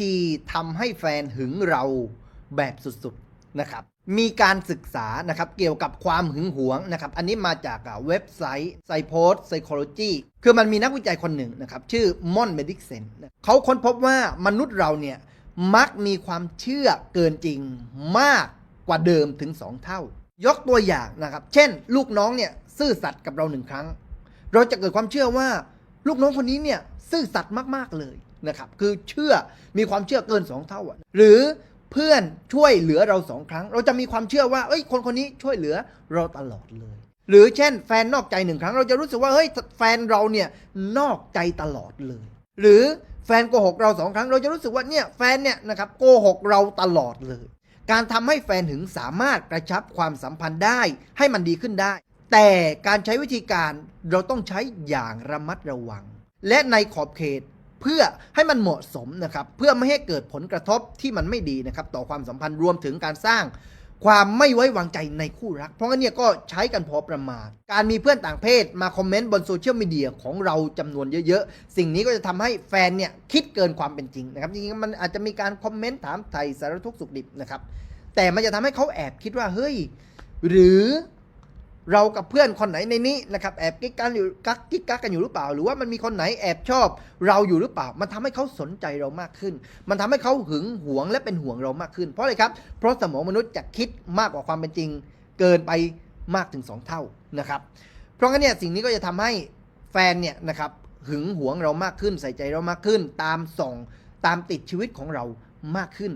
ธีทำให้แฟนหึงเราแบบสุดๆนะครับ มีการศึกษานะครับเกี่ยวกับความหึงหวงนะครับ อันนี้มาจากเว็บไซต์ p s y p o s Psychology คือมันมีนักวิจัยคนหนึ่งนะครับ ชื่อมอนเมดิกเซนเขาค้นพบว่ามนุษย์เราเนี่ยมักมีความเชื่อเกินจริงมากกว่าเดิมถึง 2 เท่า ยกตัวอย่างนะครับ เช่น ลูกน้องเนี่ยซื่อสัตย์กับเราหนึ่งครั้ง เราจะเกิดความเชื่อว่า ลูกน้องคนนี้เนี่ยซื่อสัตย์มากๆเลย นะครับคือเชื่อมีความเชื่อเกิน 2 เท่า หรือเพื่อนช่วยเหลือเราสองครั้ง เราจะมีความเชื่อว่าเอ้ยคนคนนี้ช่วยเหลือเราตลอดเลย หรือเช่น แฟนนอกใจหนึ่งครั้ง เราจะรู้สึกว่าเฮ้ยแฟนเราเนี่ยนอกใจตลอดเลย หรือแฟนโกหกเราสองครั้ง เราจะรู้สึกว่าเนี่ยแฟนเนี่ยนะครับโกหกเราตลอดเลย การทำให้แฟนหึงสามารถกระชับความสัมพันธ์ได้ให้มันดีขึ้นได้ แต่การใช้วิธีการเราต้องใช้อย่างระมัดระวัง และในขอบเขต เพื่อให้มันเหมาะสมนะครับเพื่อไม่ให้เกิดผลกระทบที่มันไม่ดีนะครับต่อความสัมพันธ์รวมถึงการสร้างความไม่ไว้วางใจในคู่รัก เพราะงั้นเนี่ยก็ใช้กันพอประมาณ การมีเพื่อนต่างเพศมาคอมเมนต์บนโซเชียลมีเดียของเราจำนวนเยอะๆ สิ่งนี้ก็จะทำให้แฟนเนี่ยคิดเกินความเป็นจริงนะครับ จริงๆ มันอาจจะมีการคอมเมนต์ถามไถ่สารทุกข์สุขดิบนะครับ แต่มันจะทำให้เขาแอบคิดว่าเฮ้ย หรือ เรากับเพื่อนคนไหนในนี้นะครับแอบกิ๊กกันอยู่กักกิ๊กกักกันอยู่หรือเปล่า หรือว่ามันมีคนไหนแอบชอบ เราอยู่หรือเปล่า มันทำให้เขาสนใจเรามากขึ้น มันทำให้เขาหึงหวงและเป็นห่วงเรามากขึ้น เพราะอะไรครับ เพราะสมองมนุษย์จะคิดมากกว่าความเป็นจริง เกินไปมากถึง 2 เท่านะครับ เพราะงั้นเนี่ยสิ่งนี้ก็จะทำให้แฟนเนี่ยนะครับหึงหวงเรามากขึ้น ใส่ใจเรามากขึ้น ตามส่องตามติดชีวิตของเรามากขึ้น